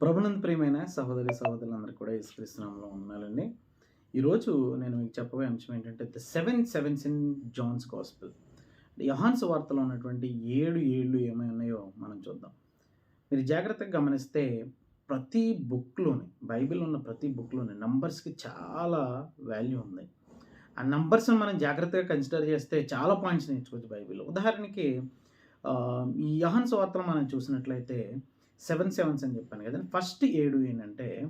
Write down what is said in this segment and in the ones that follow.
ప్రభునంద ప్రియమైన సహోదరి సహోదరులందరూ కూడా యేసుక్రీస్తునామంలో ఉన్నారండి ఈరోజు నేను మీకు చెప్పబోయే అంశం ఏంటంటే the seven sevens in John's gospel. యహాన్స్ వార్తలో ఉన్నటువంటి ఏడు ఏళ్ళు ఏమై ఉన్నాయో మనం చూద్దాం. మీరు జాగ్రత్తగా గమనిస్తే ప్రతి బుక్లోని బైబిల్ ఉన్న ప్రతి బుక్లోని నంబర్స్కి చాలా వాల్యూ ఉంది. ఆ నంబర్స్ని మనం జాగ్రత్తగా కన్సిడర్ చేస్తే చాలా పాయింట్స్ నేర్చుకోవచ్చు బైబిల్లో. ఉదాహరణకి ఈ యహాన్స్ వార్తలు మనం చూసినట్లయితే సెవెన్ సెవెన్స్ అని చెప్పాను కదా. ఫస్ట్ ఏడు ఏంటంటే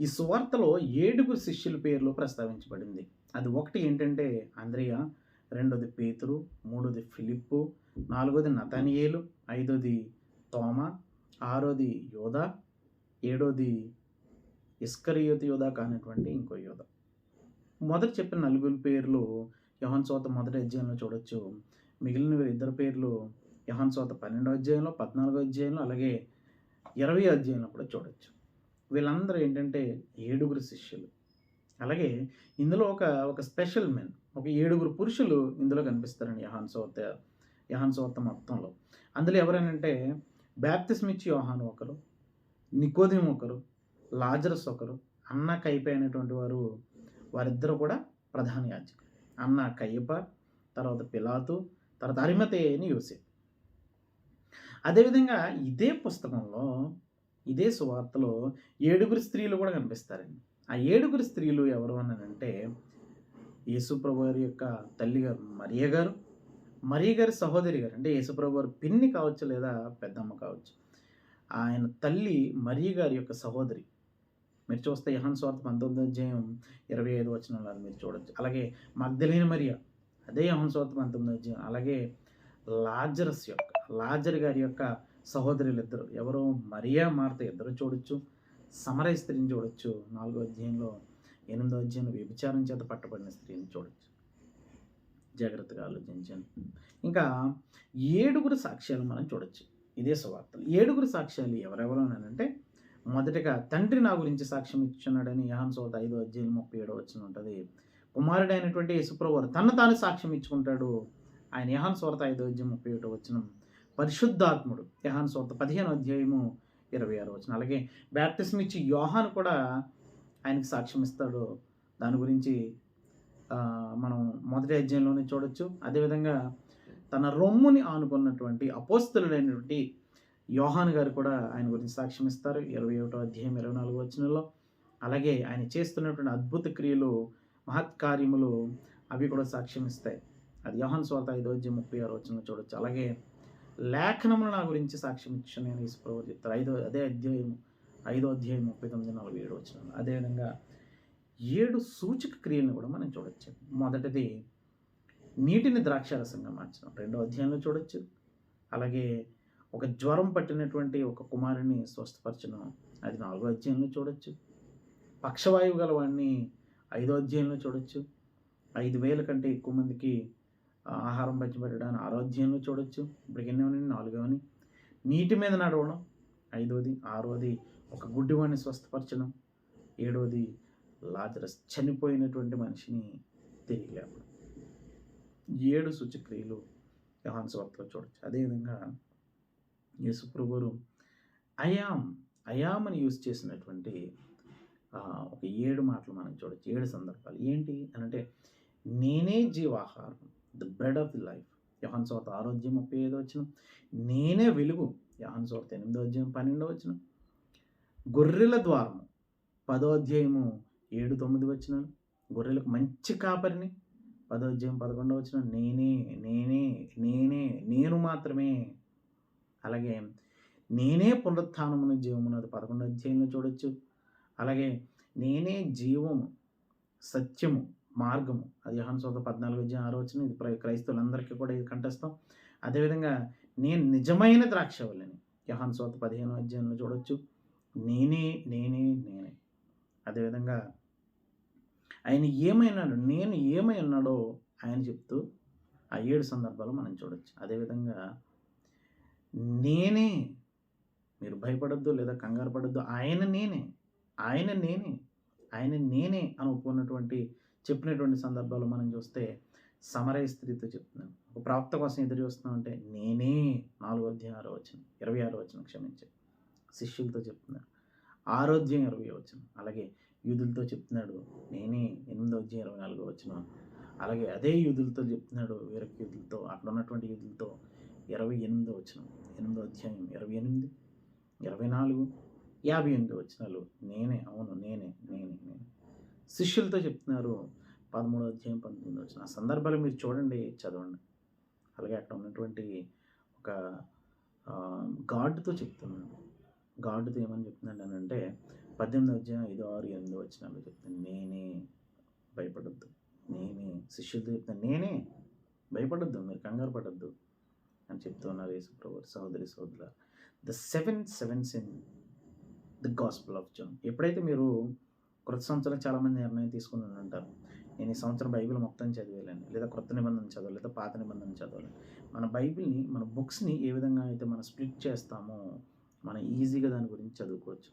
ఈ సువార్తలో ఏడుగురు శిష్యుల పేర్లు ప్రస్తావించబడింది. అది ఒకటి ఏంటంటే అంద్రియ రెండోది పేతురు మూడోది ఫిలిప్పు నాలుగోది నతానియేలు ఐదోది తోమ ఆరోది యోధ ఏడోది ఇస్కరియోతి యోధ కానటువంటి ఇంకో యోధ మొదట చెప్పిన నలుగురు పేర్లు యహన్ సోత మొదటి అధ్యాయంలో చూడొచ్చు. మిగిలిన ఇద్దరు పేర్లు యహన్ సోత పన్నెండో అధ్యాయంలో పద్నాలుగో అధ్యాయంలో అలాగే ఇరవై అధ్యాయంలో కూడా చూడొచ్చు. వీళ్ళందరూ ఏంటంటే ఏడుగురు శిష్యులు. అలాగే ఇందులో ఒక ఒక స్పెషల్ మెన్ ఒక ఏడుగురు పురుషులు ఇందులో కనిపిస్తారండి యహాన్ సోత యహాన్ సోత మొత్తంలో. అందులో ఎవరైనంటే బ్యాప్తిస్మ్ ఇచ్చి యోహాన్ ఒకరు నికోదిం ఒకరు లాజరస్ ఒకరు అన్న కైప అయినటువంటి వారు వారిద్దరు కూడా ప్రధాన యాజకులు. అన్న కయ్యప తర్వాత పిలాతు తర్వాత అరిమతే అని యూసేఫ్ అదేవిధంగా ఇదే పుస్తకంలో ఇదే సువార్తలో ఏడుగురు స్త్రీలు కూడా కనిపిస్తారండి. ఆ ఏడుగురు స్త్రీలు ఎవరు అని అంటే యేసుప్రభు గారి యొక్క తల్లి గారు మరియ గారు. మరియ గారి సహోదరి గారు. అంటే యేసుప్రభు గారు పిన్ని కావచ్చు లేదా పెద్దమ్మ కావచ్చు. ఆయన తల్లి మరియ గారి యొక్క సహోదరి. మీరు చూస్తే యహన్ స్వార్థ పంతొమ్మిది అధ్యాయం ఇరవై ఐదు వచనంలో మీరు చూడొచ్చు. అలాగే మగ్ధలేని మరియ అదే యహన్ స్వార్థ పంతొమ్మిది అధ్యాయం. అలాగే లాజరస్ యొక్క లాజర్ గారి యొక్క సహోదరులు ఇద్దరు. ఎవరో మరియా మార్త ఇద్దరు చూడొచ్చు. సమరయ స్త్రీని చూడొచ్చు. నాలుగో అధ్యాయంలో ఎనిమిదో అధ్యాయంలో వ్యభిచారం చేత పట్టబడిన స్త్రీని చూడొచ్చు. జాగ్రత్తగా ఆలోచించాను ఇంకా ఏడుగురు సాక్ష్యాలు మనం చూడొచ్చు. ఇదే సువార్తలు ఏడుగురు సాక్ష్యాలు ఎవరెవరు అంటే మొదటగా తండ్రి నా గురించి సాక్ష్యం ఇచ్చున్నాడని యహాన్ సోత ఐదో అధ్యాయం ముప్పై ఏడో వచ్చిన ఉంటుంది. కుమారుడైనటువంటి యేసుప్రభు తను తాను సాక్ష్యం ఇచ్చుకుంటాడు. ఆయన యహాన్ సోత ఐదో అధ్యాయం ముప్పై ఏడో వచ్చిన పరిశుద్ధాత్ముడు. యహాన్ సోత పదిహేను అధ్యాయము ఇరవై ఆరు వచ్చిన అలాగే బ్యాప్టిజం ఇచ్చి యోహాన్ కూడా ఆయనకి సాక్ష్యం ఇస్తాడు. దాని గురించి మనం మొదటి అధ్యాయంలోనే చూడొచ్చు. అదేవిధంగా తన రొమ్ముని ఆనుకున్నటువంటి అపోస్తులైనటువంటి యోహాన్ గారు కూడా ఆయన గురించి సాక్ష్యం ఇస్తారు. ఇరవై ఒకటో అధ్యాయం ఇరవై నాలుగో వచనంలో. అలాగే ఆయన చేస్తున్నటువంటి అద్భుత క్రియలు మహత్కార్యములు అవి కూడా సాక్ష్యం ఇస్తాయి. అది యోహాన్ స్వాత ఐదో అధ్యాయం ముప్పై ఆరు వచనంలో చూడొచ్చు. అలాగే లేఖనములు నా గురించి సాక్ష్యం ఇచ్చిన నేను ఈశ్వరు చెప్తారు. ఐదో అదే అధ్యాయము ఐదో అధ్యాయం ముప్పై తొమ్మిది నలభై ఏడు వచ్చిన అదేవిధంగా ఏడు సూచక క్రియలను కూడా మనం చూడొచ్చు. మొదటిది నీటిని ద్రాక్షారసంగా మార్చడం. రెండో అధ్యాయంలో చూడొచ్చు. అలాగే ఒక జ్వరం పట్టినటువంటి ఒక కుమారుని స్వస్థపరచడం. అది నాలుగో అధ్యాయంలో చూడొచ్చు. పక్షవాయువు గల వాడిని ఐదో అధ్యాయంలో చూడొచ్చు. ఐదు వేల కంటే ఎక్కువ మందికి ఆహారం పంచిపెట్టడాన్ని ఆరోగ్యంలో అధ్యాయంలో చూడొచ్చు. ఇప్పటికి నాలుగవని నీటి మీద నడవడం ఐదవది ఆరవది ఒక గుడ్డివాడిని స్వస్థపరచడం ఏడవది లాజరస్ చనిపోయినటువంటి మనిషిని తిరిగి లేపడం. ఏడు సూచక్రియలు యోహాన్స్ వార్తలో చూడొచ్చు. అదేవిధంగా యేసుప్రభురు అయామ్ అయామ్ అని యూజ్ చేసినటువంటి ఒక ఏడు మాటలు మనం చూడొచ్చు. ఏడు సందర్భాలు. ఏంటి అని అంటే నేనే జీవాహారం. The bread of the life యహన్ సోత ఆరోగ్యం ముప్పై ఐదో వచ్చిన నేనే వెలుగు. యహన్ సోత ఎనిమిదో అధ్యాయం పన్నెండో వచ్చిన గొర్రెల ద్వారము. పదో అధ్యాయము ఏడు తొమ్మిది వచ్చినాను గొర్రెలకు మంచి కాపరిని. పదో అధ్యాయం పదకొండో వచ్చిన నేనే నేనే నేనే నేను మాత్రమే. అలాగే నేనే పునరుత్థానమును జీవమును అది పదకొండో అధ్యాయంలో చూడొచ్చు. అలాగే నేనే జీవము సత్యము మార్గము. అది యహాన్ సోత పద్నాలుగు అధ్యాయం ఆరో వచ్చిన ఇది క్రైస్తవులందరికీ కూడా ఇది కంటస్తాం అదేవిధంగా నేను నిజమైన ద్రాక్షవల్లిని యహాన్ సోత పదిహేను అధ్యాయంలో చూడొచ్చు. నేనే నేనే నేనే. అదేవిధంగా ఆయన ఏమైనాడు నేను ఏమై ఉన్నాడో ఆయన చెప్తూ ఆ ఏడు సందర్భాలు మనం చూడొచ్చు. అదేవిధంగా నేనే మీరు భయపడద్దు లేదా కంగారు పడద్దు ఆయన నేనే ఆయన నేనే ఆయన నేనే అని ఒప్పుకున్నటువంటి చెప్పినటువంటి సందర్భాలు మనం చూస్తే సమరయ స్త్రీతో చెప్తున్నాను ఒక ప్రాప్త కోసం ఎదురు చూస్తున్నాం అంటే నేనే నాలుగో అధ్యాయం ఆరో వచ్చిన ఇరవై ఆరో వచ్చిన క్షమించే. శిష్యులతో చెప్తున్నాను ఆరోధ్యం ఇరవై వచ్చిన అలాగే యూదులతో చెప్తున్నాడు నేనే ఎనిమిదో అధ్యాయం ఇరవై నాలుగో వచ్చిన అలాగే అదే యూదులతో చెప్తున్నాడు వేరొక యూదులతో అక్కడ ఉన్నటువంటి యూదులతో ఇరవై ఎనిమిదో వచ్చిన ఎనిమిదో అధ్యాయం ఇరవై ఎనిమిది ఇరవై నాలుగు యాభై ఎనిమిది వచ్చినాలు నేనే అవును నేనే నేనే నేనే. శిష్యులతో చెప్తున్నారు. పదమూడో అధ్యాయం పంతొమ్మిది వచ్చిన ఆ సందర్భాలు మీరు చూడండి చదవండి. అలాగే అక్కడ ఉన్నటువంటి ఒక గాడ్తో చెప్తున్నాడు. గాడ్తో ఏమని చెప్తున్నాడు అని అంటే పద్దెనిమిది అధ్యాయం ఐదు ఆరు ఎనిమిది వచ్చినాలు చెప్తాను నేనే భయపడద్దు. నేనే శిష్యులతో చెప్తాను నేనే భయపడద్దు. మీరు కంగారు పడద్దు అని చెప్తున్నారు యేసుప్రభు సహోదరి సహోదరుల the seven sevens in the gospel of John. ఎప్పుడైతే మీరు క్రొత్త సంవత్సరం చాలామంది నిర్ణయం తీసుకుని ఉంటారు నేను ఈ సంవత్సరం బైబిల్ మొత్తం చదివేయాలని లేదా క్రొత్త నిబంధన చదవాలి లేదా పాత నిబంధన చదవాలి. మన బైబిల్ని మన బుక్స్ని ఏ విధంగా అయితే మనం స్ప్లిట్ చేస్తామో మనం ఈజీగా దాని గురించి చదువుకోవచ్చు.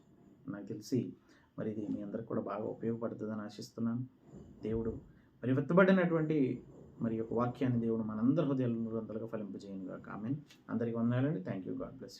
నాకు తెలిసి మరి ఇది మీ అందరికి కూడా బాగా ఉపయోగపడుతుందని ఆశిస్తున్నాను. దేవుడు మరి వెత్తబడినటువంటి మరి యొక్క వాక్యాన్ని దేవుడు మనందరి హృదయాలను నిరంతరంగా ఫలింపజేయను కాక అందరికీ వందాలండి థ్యాంక్ యూ గాడ్ బ్లెస్